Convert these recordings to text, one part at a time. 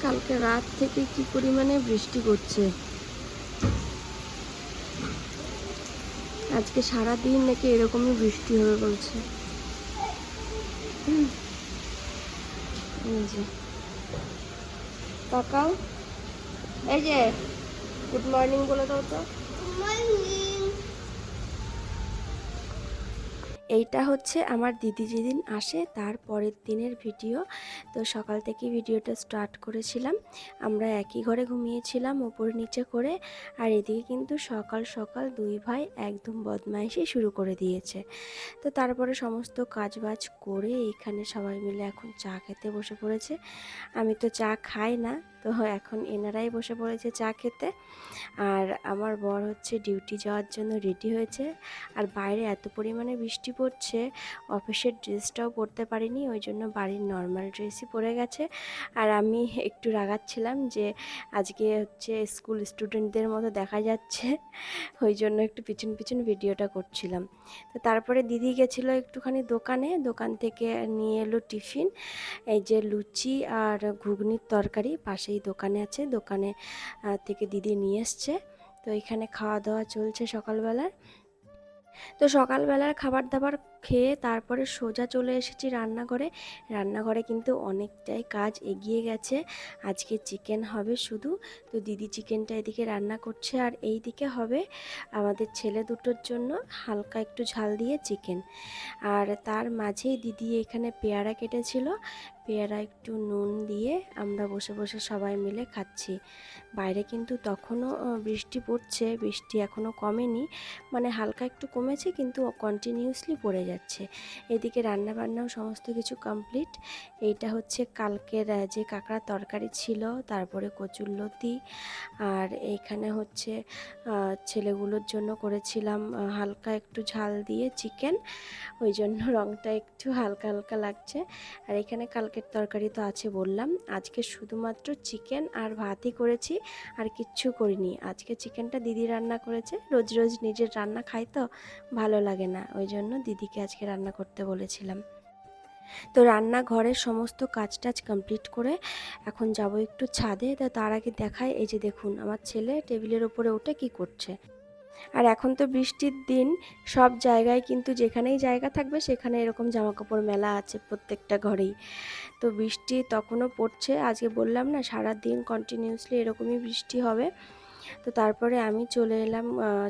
কালকে রাত থেকে কি পরিমাণে বৃষ্টি করছে আজকে সারা দিন নাকি এরকমই বৃষ্টি হবে বলছে। তাকাও এই যে। গুড মর্নিং বলে দাও তো। এইটা হচ্ছে আমার দিদি যেদিন আসে তার পরের দিনের ভিডিও। তো সকাল থেকে ভিডিওটা স্টার্ট করেছিলাম। আমরা একই ঘরে ঘুমিয়েছিলাম ওপর নিচে করে আর এদিকে কিন্তু সকাল সকাল দুই ভাই একদম বদমাইশি শুরু করে দিয়েছে। তো তারপরে সমস্ত কাজবাজ করে এখানে সবাই মিলে এখন চা খেতে বসে পড়েছে। আমি তো চা খাই না। তো এখন এনারাই বসে পড়েছে চা খেতে। আর আমার বর হচ্ছে ডিউটি যাওয়ার জন্য রেডি হয়েছে। আর বাইরে এত পরিমাণে বৃষ্টি পড়ছে, অফিসের ড্রেসটাও পরতে পারিনি, ওই জন্য বাড়ির নর্মাল ড্রেসই পরে গেছে। আর আমি একটু রাগাচ্ছিলাম যে আজকে হচ্ছে স্কুল স্টুডেন্টদের মতো দেখা যাচ্ছে, ওই জন্য একটু পিছন পিছন ভিডিওটা করছিলাম। তো তারপরে দিদি গেছিল একটুখানি দোকানে, দোকান থেকে নিয়ে এলো টিফিন। এই যে লুচি আর ঘুগনির তরকারি পাশেই দোকানে আছে, দোকানে থেকে দিদি নিয়ে এসছে। তো এখানে খাওয়া দাওয়া চলছে সকালবেলার। তো সকালবেলার খাবার দাবার খেয়ে তারপরে সোজা চলে এসেছি রান্নাঘরে। রান্নাঘরে কিন্তু অনেকটাই কাজ এগিয়ে গেছে। আজকে চিকেন হবে শুধু। তো দিদি চিকেনটা এদিকে রান্না করছে আর এই দিকে হবে আমাদের ছেলে দুটোর জন্য হালকা একটু ঝাল দিয়ে চিকেন। আর তার মাঝেই দিদি এখানে পেয়ারা কেটেছিল। পেয়ারা একটু নুন দিয়ে আমরা বসে বসে সবাই মিলে খাচ্ছি। বাইরে কিন্তু তখনও বৃষ্টি পড়ছে। বৃষ্টি এখনও কমেনি। মানে হালকা একটু কমেছে কিন্তু কন্টিনিউয়াসলি পড়ে যাচ্ছে। এদিকে রান্না বান্নাও সমস্ত কিছু কমপ্লিট এইটা হচ্ছে কালকের যে কাঁকড়া তরকারি ছিল, তারপরে কচুরলতি আর এইখানে হচ্ছে ছেলেগুলোর জন্য করেছিলাম হালকা একটু ঝাল দিয়ে চিকেন ওই জন্য রঙটা একটু হালকা হালকা লাগছে। আর এখানে কালকের তরকারি তো আছে বললাম। আজকে শুধুমাত্র চিকেন আর ভাতই করেছি, আর কিচ্ছু করিনি। আজকে চিকেনটা দিদি রান্না করেছে। রোজ রোজ নিজের রান্না খাই তো, ভালো লাগে না। ওই জন্য দিদিকে আজকে রান্না করতে বলেছিলাম। তো রান্নাঘরের সমস্ত কাজ টাজ কমপ্লিট করে এখন যাব একটু ছাদে। তো তার আগে দেখায় এই যে দেখুন, আমার ছেলে টেবিলের ওপরে উঠে কি করছে? আর এখন তো বৃষ্টির দিন, সব জায়গায় কিন্তু যেখানেই জায়গা থাকবে সেখানে এরকম জামা কাপড় মেলা আছে প্রত্যেকটা ঘরেই। তো বৃষ্টি তখনও পড়ছে, আজকে বললাম না সারা দিন কন্টিনিউয়াসলি এরকমই বৃষ্টি হবে। তো তারপরে আমি চলে এলাম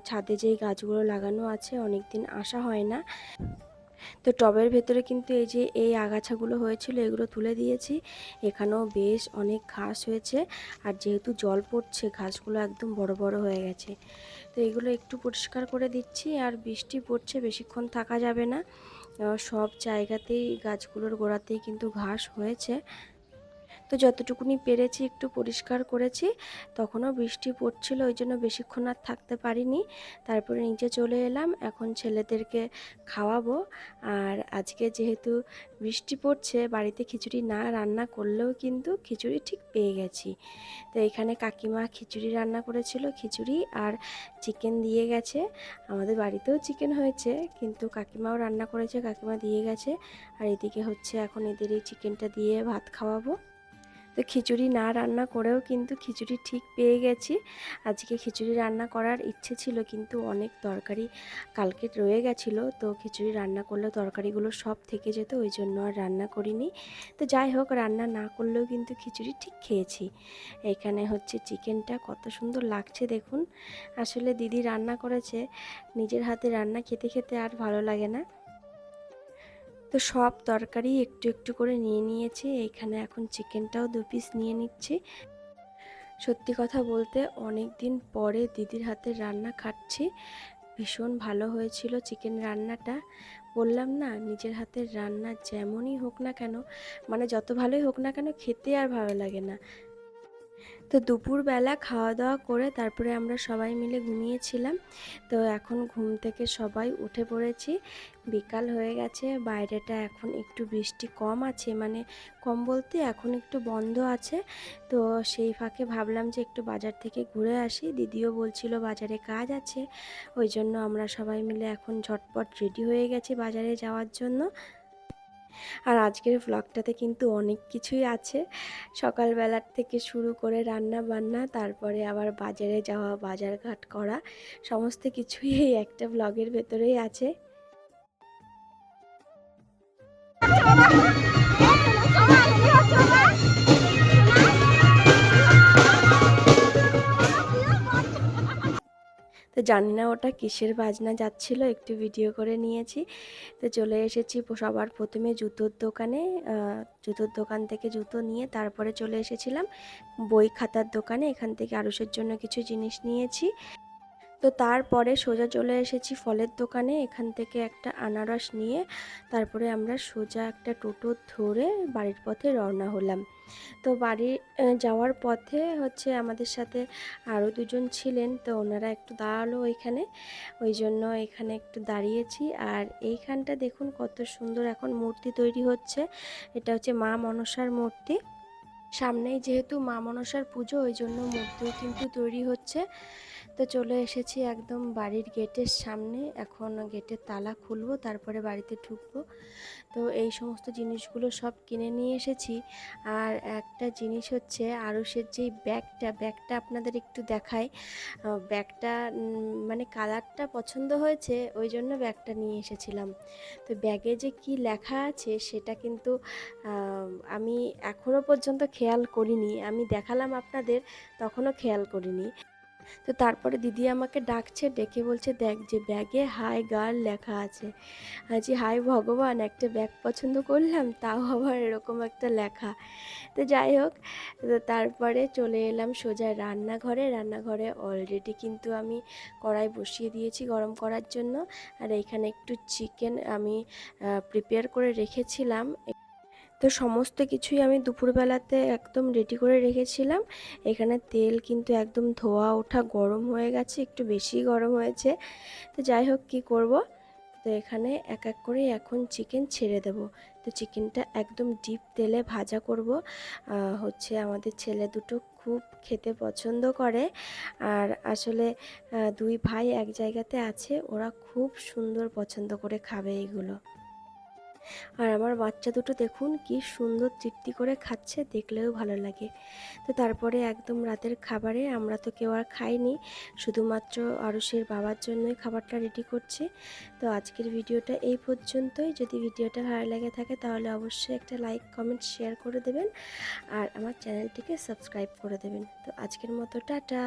ছাদে যেই গাছগুলো লাগানো আছে অনেক দিন আসা হয় না। তো টবের ভেতরে কিন্তু এই যে এই আগাছাগুলো হয়েছিল, এগুলো তুলে দিয়েছি। এখানেও বেশ অনেক ঘাস হয়েছে, আর যেহেতু জল পড়ছে, ঘাসগুলো একদম বড় বড় হয়ে গেছে। তো এগুলো একটু পরিষ্কার করে দিচ্ছি, আর বৃষ্টি পড়ছে, বেশিক্ষণ থাকা যাবে না। সব জায়গাতেই গাছগুলোর গোড়াতেই কিন্তু ঘাস হয়েছে। তো যতটুকুনি পেরেছি, একটু পরিষ্কার করেছি। তখনও বৃষ্টি পড়ছিল, ওই জন্য বেশিক্ষণ আর থাকতে পারিনি। তারপরে নিচে চলে এলাম, এখন ছেলেদেরকে খাওয়াবো। আর আজকে যেহেতু বৃষ্টি পড়ছে, বাড়িতে খিচুড়ি না রান্না করলেও কিন্তু খিচুড়ি ঠিক পেয়ে গেছি। তো এখানে কাকিমা খিচুড়ি রান্না করেছিল, খিচুড়ি আর চিকেন দিয়ে গেছে। আমাদের বাড়িতেও চিকেন হয়েছে, কিন্তু কাকিমাও রান্না করেছে, কাকিমা দিয়ে গেছে। আর এদিকে হচ্ছে এখন এদের এই চিকেনটা দিয়ে ভাত খাওয়াবো। তো খিচুড়ি না রান্না করেও কিন্তু খিচুড়ি ঠিক পেয়ে গেছি। আজকে খিচুড়ি রান্না করার ইচ্ছে ছিল কিন্তু অনেক তরকারি কালকে রয়ে গেছিল, তো খিচুড়ি রান্না করলে তরকারিগুলো সব থেকে যেত, ওই জন্য আর রান্না করিনি। তো যাই হোক, রান্না না করলেও কিন্তু খিচুড়ি ঠিক খেয়েছি। এখানে হচ্ছে চিকেনটা কত সুন্দর লাগছে দেখুন। আসলে দিদি রান্না করেছে, নিজের হাতে রান্না খেতে খেতে আর ভালো লাগে না। তো সব তরকারি একটু একটু করে নিয়ে নিয়েছি। এইখানে এখন চিকেনটাও দু পিস নিয়ে নিচ্ছি। সত্যি কথা বলতে অনেক দিন পরে দিদির হাতে রান্না খাচ্ছি। ভীষণ ভালো হয়েছিল চিকেন রান্নাটা। বললাম না, নিজের হাতের রান্না যেমনই হোক না কেন মানে যত ভালোই হোক না কেন খেতে আর ভালো লাগে না। তো দুপুরবেলা খাওয়া দাওয়া করে তারপরে আমরা সবাই মিলে ঘুমিয়েছিলাম। তো এখন ঘুম থেকে সবাই উঠে পড়েছি। বিকাল হয়ে গেছে, বাইরেটা এখন একটু বৃষ্টি কম আছে মানে কম বলতে এখন একটু বন্ধ আছে। তো সেই ফাঁকে ভাবলাম যে একটু বাজার থেকে ঘুরে আসি। দিদিও বলছিল বাজারে কাজ আছে, ওই জন্য আমরা সবাই মিলে এখন ঝটপট রেডি হয়ে গেছি বাজারে যাওয়ার জন্য। আর আজকের ব্লগটাতে কিন্তু অনেক কিছুই আছে। সকালবেলার থেকে শুরু করে রান্না বান্না তারপরে আবার বাজারে যাওয়া বাজার ঘাট করা, সমস্ত কিছুই এই একটা ব্লগের ভেতরেই আছে। তো জানি না ওটা কিসের বাজনা যাচ্ছিল, একটু ভিডিও করে নিয়েছি। তো চলে এসেছি সবার প্রথমে জুতোর দোকানে জুতোর দোকান থেকে জুতো নিয়ে তারপরে চলে এসেছিলাম বই খাতার দোকানে। এখান থেকে আরুষের জন্য কিছু জিনিস নিয়েছি। তো তারপরে সোজা চলে এসেছি ফলের দোকানে। এখান থেকে একটা আনারস নিয়ে তারপরে আমরা সোজা একটা টোটো ধরে বাড়ির পথে রওনা হলাম। তো বাড়ি যাওয়ার পথে হচ্ছে আমাদের সাথে আরও দুজন ছিলেন, তো ওনারা একটু দাঁড়াল ওইখানে। ওই জন্য এখানে একটু দাঁড়িয়েছি। আর এইখানটা দেখুন কত সুন্দর এখন মূর্তি তৈরি হচ্ছে। এটা হচ্ছে মা মনসার মূর্তি। সামনেই যেহেতু মা মনসার পুজো, ওই জন্য মূর্তিও কিন্তু তৈরি হচ্ছে। তো চলে এসেছি একদম বাড়ির গেটের সামনে। এখন গেটের তালা খুলবো, তারপরে বাড়িতে ঢুকবো। তো এই সমস্ত জিনিসগুলো সব কিনে নিয়ে এসেছি। আর একটা জিনিস হচ্ছে আরুষের যেই ব্যাগটা ব্যাগটা আপনাদের একটু দেখাই। ব্যাগটা মানে কালারটা পছন্দ হয়েছে, ওই জন্য ব্যাগটা নিয়ে এসেছিলাম। তো ব্যাগে যে কি লেখা আছে সেটা কিন্তু আমি এখনও পর্যন্ত খেয়াল করিনি। আমি দেখালাম আপনাদের, তখনও খেয়াল করিনি। তো তারপরে দিদি আমাকে ডাকছে, ডেকে বলছে, দেখ যে ব্যাগে হাই গার্ল লেখা আছে। আছি হাই ভগবান, একটা ব্যাগ পছন্দ করলাম, তাও আবার এরকম একটা লেখা। তো যাই হোক তারপরে চলে এলাম সোজা রান্নাঘরে। রান্নাঘরে অলরেডি কিন্তু আমি কড়াই বসিয়ে দিয়েছি গরম করার জন্য। আর এইখানে একটু চিকেন আমি প্রিপেয়ার করে রেখেছিলাম। তো সমস্ত কিছুই আমি দুপুরবেলাতে একদম রেডি করে রেখেছিলাম। এখানে তেল কিন্তু একদম ধোয়া ওঠা গরম হয়ে গেছে, একটু বেশি গরম হয়েছে। তো যাই হোক, কী করব? তো এখানে এক এক করে এখন চিকেন ছেড়ে দেব। তো চিকেনটা একদম ডিপ তেলে ভাজা করব। হচ্ছে আমাদের ছেলে দুটো খুব খেতে পছন্দ করে। আর আসলে দুই ভাই এক জায়গাতে আছে, ওরা খুব সুন্দর পছন্দ করে খাবে এইগুলো আর আমার বাচ্চা দুটো দেখুন কি সুন্দর তৃপ্তি করে খাচ্ছে, দেখলেও ভালো লাগে। তো তারপরে একদম রাতের খাবারে আমরা তো কেউ আর খাইনি, শুধুমাত্র আরুষের বাবার জন্যই খাবারটা রেডি করছি। তো আজকের ভিডিওটা এই পর্যন্তই। যদি ভিডিওটা ভালো লাগে থাকে তাহলে অবশ্যই একটা লাইক কমেন্ট শেয়ার করে দেবেন। আর আমার চ্যানেলটিকে সাবস্ক্রাইব করে দেবেন। তো আজকের মতো, টাটা!